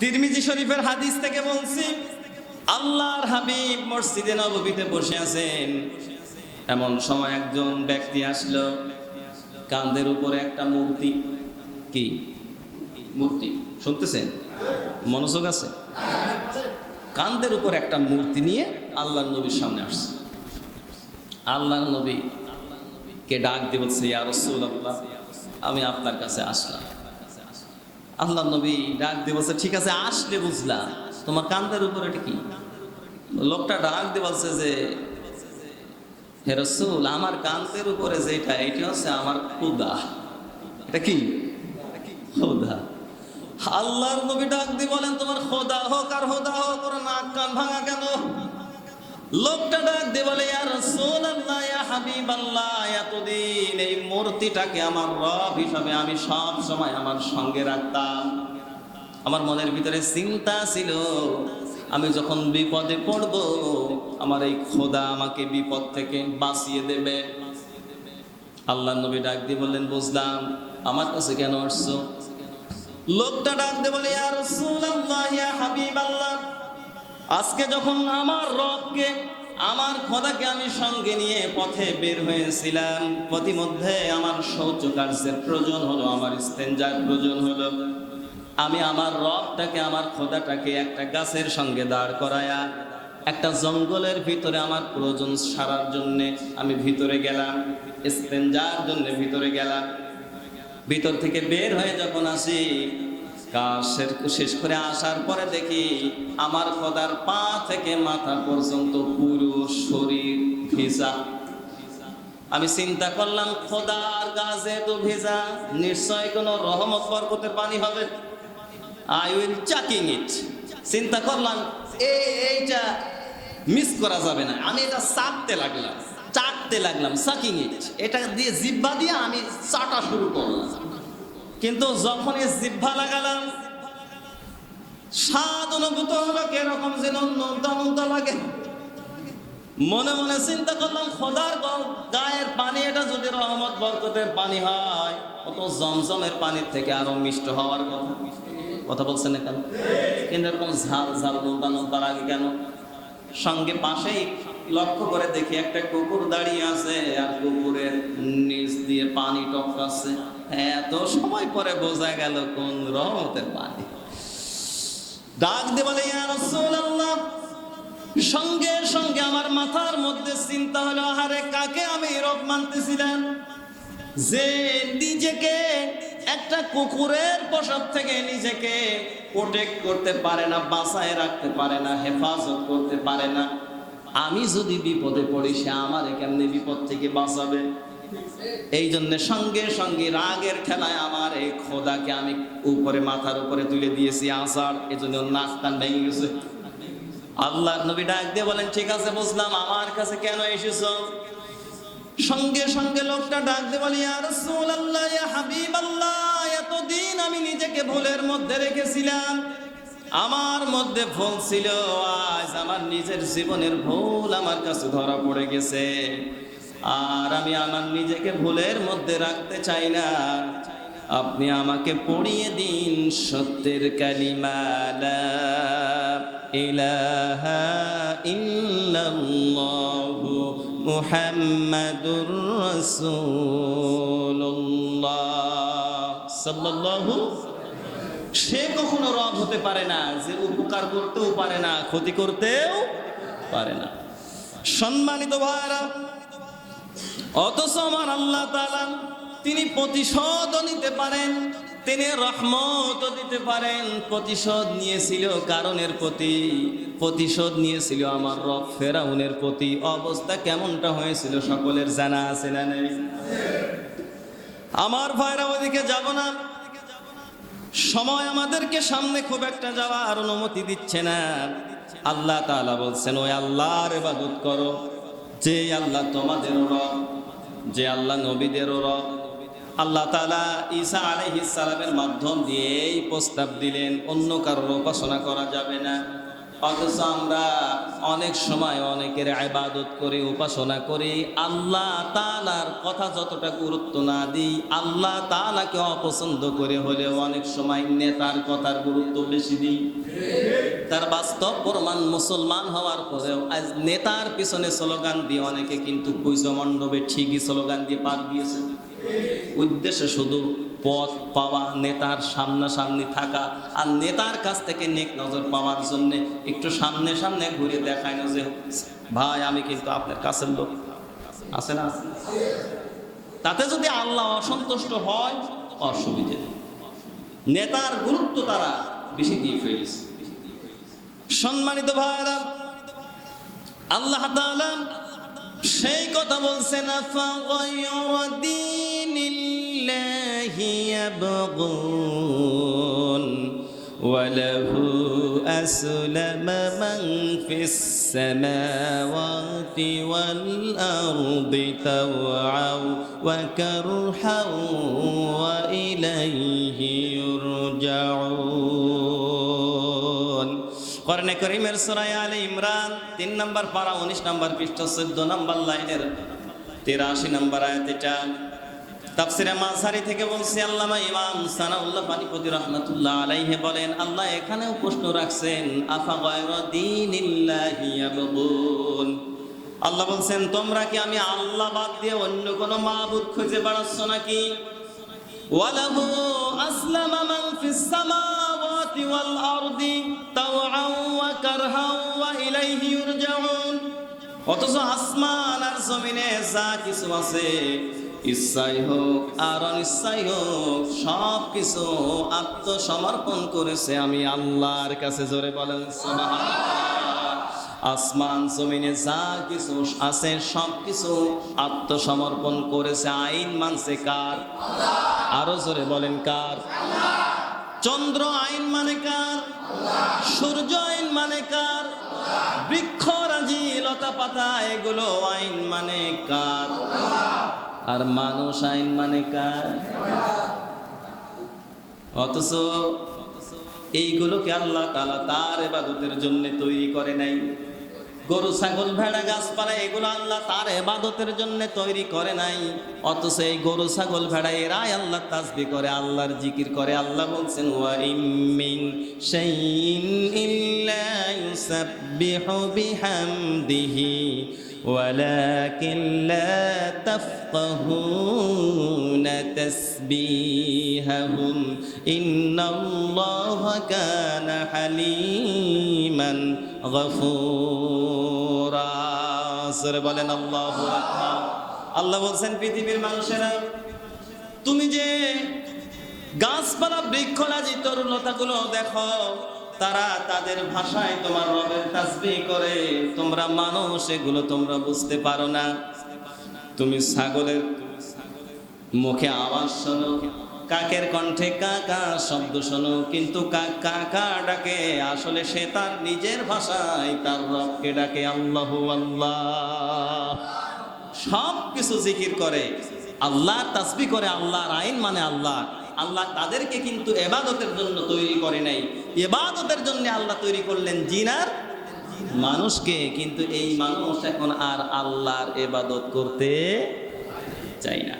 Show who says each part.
Speaker 1: তিরমিজি শরীফের হাদিস থেকে বলছি, আল্লাহর হাবিব মসজিদে নববীতে বসে আছেন। এমন সময় একজন ব্যক্তি আসলো কান্দের উপরে একটা মূর্তি। কি? মূর্তি? শুনতেছেন? মনোযোগ আছে? কান্দের উপর একটা মূর্তি নিয়ে আল্লাহ নবীর সামনে আসছে। আল্লাহ নবী কে ডাক দিয়ে বলছে আমি আপনার কাছে আসলাম। আল্লাহ নবী ডাক দিয়ে বলছে, ঠিক আছে, আসলে বুঝলা তোমার কান্দের উপর এটা কি? লোকটা ডাক দিয়ে বলছে যে, হে রসুল, আমার কান্দের উপরে যেটা, এটি হচ্ছে আমার খুদা এটা কি? আল্লাহর নবী ডাক দিয়ে বলেন, তোমার খোদা হোক আর হোদা হোক, ওর নাক কান ভাঙা কেন? লোকটা ডাক দিয়ে বলে, ইয়া রাসূলুল্লাহ, ইয়া হাবিবাল্লাহ, এতদিন এই মূর্তিটাকে আমার রব হিসাবে আমি সব সময় আমার সঙ্গে রাখতাম। আমার মনের ভিতরে চিন্তা ছিল, আমি যখন বিপদে পড়ব, আমার এই খোদা আমাকে বিপদ থেকে বাঁচিয়ে দেবে। আল্লাহ নবী ডাক দিয়ে বললেন, বুঝলাম, আমার কাছে কেন আসছো? লোকটা ডাক দিয়ে বলে, ইয়া রাসূলুল্লাহ, ইয়া হাবিবাল্লাহ আজকে যখন আমার রবকে, আমার খোদাকে আমি সঙ্গে নিয়ে পথে বের হয়েছিলাম, পথিমধ্যে আমার শৌচ কার্যের প্রয়োজন হলো, আমার ইস্তেঞ্জার প্রয়োজন হলো। আমি আমার রবটাকে, আমার খোদাটাকে একটা গাছের সঙ্গে দাঁড় করায়া, একটা জঙ্গলের ভিতরে আমার প্রয়োজন সারার জন্যে আমি ভিতরে গেলাম ইস্তেঞ্জার জন্য ভিতরে গেলাম। ভিতর থেকে বের হয়ে যখন আসি কাজ শেষ- করে আসার পরে দেখি আমার খোদার পা থেকে মাথা পর্যন্ত পুরো শরীর ভিজা। আমি চিন্তা করলাম, খোদার গাছে তো ভেজা, নিশ্চয় কোনো রহমত বরকতের পানি হবে। আই উইল চাকিং ইট চিন্তা করলাম এই এইটা মিস করা যাবে না। আমি এটা চাটতে লাগলাম চাটতে লাগলাম সাকিং ইট এটা দিয়ে জিব্বা দিয়ে আমি চাটা শুরু করলাম। কিন্তু যখন এই জিব্বা লাগালাম স্বাদ অনুভূত হলো কীরকম যেন নন্তা নন্তা লাগে। মনে মনে চিন্তা করলাম, খোদার গায়ের পানি, এটা যদি রহমত, বরকতের পানি হয়, অত জমজমের পানির থেকে আরও মিষ্ট হওয়ার কথা। কথা বলছেন না কেন? কিন্তু এরকম ঝাল ঝাল নোনতা নোনতা লাগে কেন? সঙ্গে পাশেই লক্ষ্য করে দেখি একটা কুকুর দাঁড়িয়ে আছে, আর কুকুরের নিচ দিয়ে পানি টপকাচ্ছে। এত সময় পরে বোঝা গেল কোন রহমতের পানি ডাক দে বলে রাসূলুল্লাহ, সঙ্গে সঙ্গে আমার মাথার মধ্যে চিন্তা হলো, আহারে, কাকে আমি রব মানতেছিলাম যে নিজেকে, একটা কুকুরের পোশাক থেকে নিজেকে প্রোটেক্ট করতে পারে না, বাঁচায় রাখতে পারে না, হেফাজত করতে পারে না। আমি যদি বিপদে পড়ি, সে আমার কেমনি বিপদ থেকে বাঁচাবে? এই জন্য সঙ্গে সঙ্গে রাগের খেলায় আমার এই খোদাকে আমি উপরে মাথার উপরে তুলে দিয়েছি আসার এই জন্য নাক ভেঙে গেছে। আল্লাহ নবী ডাক দিয়ে বলেন, ঠিক আছে, বুঝলাম, আমার কাছে কেন এসেছ? সঙ্গে সঙ্গে লোকটা ডাক দিয়ে বলি, ইয়া রাসূলুল্লাহ, ইয়া হাবিবাল্লাহ, এতদিন আমি নিজেকে ভুলের মধ্যে রেখেছিলাম। আমার মধ্যে ভুল ছিল, আজ আমার নিজের জীবনের ভুল আমার কাছে ধরা পড়ে গেছে। আর আমি আমার নিজেকে ভুলের মধ্যে রাখতে চাই না। আপনি আমাকে পড়িয়ে দিন সত্যের কালিমা, লা ইলাহা ইল্লাল্লাহু মুহাম্মাদুর রাসূলুল্লাহ। সাল্লাল্লাহু, সে কখনো রব হতে পারে না, যে উপকার করতেও পারে না, ক্ষতি করতেও পারে না। সম্মানিত ভাইরা অথচ আমার আল্লাহ তিনি প্রতিশোধও নিতে পারেন, তিনি রহমত দিতে পারেন, প্রতিশোধ নিয়েছিল কারণের প্রতি, প্রতিশোধ নিয়েছিল আমার রব ফেরাউনের প্রতি, অবস্থা কেমনটা হয়েছিল সকলের জানা আছে না নেই? আমার ভাইরা ওদিকে যাব না। সময় আমাদেরকে সামনে খুব একটা যাওয়ার অনুমতি দিচ্ছে না। আল্লাহ তাআলা বলছেন, ওই আল্লাহর ইবাদত করো, যে আল্লাহ তোমাদেরও রব যে আল্লাহ নবীদেরও রব, আল্লাহ তালা ঈসা আলাইহিস সালামের মাধ্যম দিয়েই প্রস্তাব দিলেন, অন্য কারোর উপাসনা করা যাবে না। অথচ আমরা অনেক সময় অনেকের আবাদত করি, উপাসনা করি। আল্লাহ তালার কথা যতটা গুরুত্ব না দিই, আল্লাহ তালাকে অপছন্দ করে হলেও অনেক সময় নেতার কথার গুরুত্ব বেশি দিই। তার বাস্তব প্রমাণ মুসলমান হওয়ার পরেও আজ নেতার পিছনে স্লোগান দিয়ে অনেকে কিন্তু কুইজ মণ্ডপে ঠিকই স্লোগান দিয়ে পার দিয়েছে। উদ্দেশ্য শুধু পথ পাওয়া, নেতার সামনাসামনি থাকা আর নেতার কাছ থেকে নেক নজর পাওয়ার জন্য একটু সামনে সামনে ঘুরে দেখায় না যে, ভাই, আমি কিন্তু আপনার কাছের লোক। আছে না? তাতে যদি আল্লাহ অসন্তুষ্ট হয়, অসুবিধে নেতার গুরুত্ব তারা বেশি দিয়ে ফেলেছে। সম্মানিত ভাইরা আল্লাহ সেই কথা বলছেন আফাগায়রা দীনিল্লাহি ইয়াবগুন وله أسلم من في السماوات والأرض طوعا وكرها وإليه يرجعون করনে করিমের সুরায় আলী ইমরান তিন নম্বর পারা উনিশ নম্বর পৃষ্ঠ চোদ্দ নম্বর লাইনের তিরাশি নম্বর আয়াত এটা তাফসিরে মাঝারি থেকে বলছি আল্লামা ইমাম সানাউল্লাহ পানিপতি রহমাতুল্লাহ আলাইহে বলেন, আল্লাহ এখানেও প্রশ্ন রাখছেন, আফা গায়রা দীনিল্লাহি ইয়াবগুন? আল্লাহ বলছেন, তোমরা কি আমি আল্লাহ বাদ দিয়ে অন্য কোনো মাবুদ খুঁজে বেড়াচ্ছ নাকি? ওয়ালাহু আসলামা মান ফিস সামাওয়াতি ওয়াল আরদি তাওআন ওয়া কারহান ওয়া ইলাইহি ইউরজাউন। অথচ আসমান আর জমিনে যা কিছু আছে ইচ্ছাই হোক আর অনিচ্ছাই হোক সব কিছু আত্মসমর্পণ করেছে আমি আল্লাহর কাছে জোরে বলেন। আসমান, জমিনে যা কিছু আছে সব কিছু আত্মসমর্পণ করেছে, আইন মানছে কার? আরও জোরে বলেন, কার? চন্দ্র আইন মানে কার? সূর্য আইন মানে কার? বৃক্ষ, রাজি, লতা পাতা, এগুলো আইন মানে কার? আর মানুষ আইন মানে কার? অথচ এইগুলোকে আল্লাহ তালা তার এবাদতের জন্য তৈরি করে নাই। গরু ছাগল ভেড়া গাছপালা এগুলো আল্লাহ তার এবাদতের জন্য তৈরি করে নাই অথচ এই গরু ছাগল ভেড়া এরাই আল্লাহ তাসবি করে আল্লাহর জিকির করে আল্লাহ বলছেন ওয়া ইমিন শাইইন ইল্লা ইউসাব্বিহু বিহামদিহি ولكن لا تفقهون تسبيحهم إن الله كان حليما গফুরা। বলেন, আল্লাহ আল্লাহ বলছেন, পৃথিবীর মানুষেরা, তুমি যে গাছপালা বৃক্ষরাজি তরুলতাগুলো দেখো, তারা তাদের ভাষায় তোমার রবের তাসবি করে। তোমরা মানুষ, এগুলো তোমরা বুঝতে পারো না। তুমি ছাগলের মুখে আওয়াজ শোনো। কাকের কণ্ঠে কাকা শব্দ শোনো, কিন্তু কাক ডাকে, আসলে সে তার নিজের ভাষায় তার রবকে ডাকে আল্লাহ আল্লাহ। সব কিছু জিকির করে, আল্লাহ তাসবি করে, আল্লাহর আইন মানে আল্লাহ। আল্লাহ তাদেরকে কিন্তু এবাদতের জন্য তৈরি করে নাই। এবাদতের জন্য আল্লাহ তৈরি করলেন জিনার মানুষকে, কিন্তু এই মানুষ এখন আর আল্লাহর এবাদত করতে চাই না।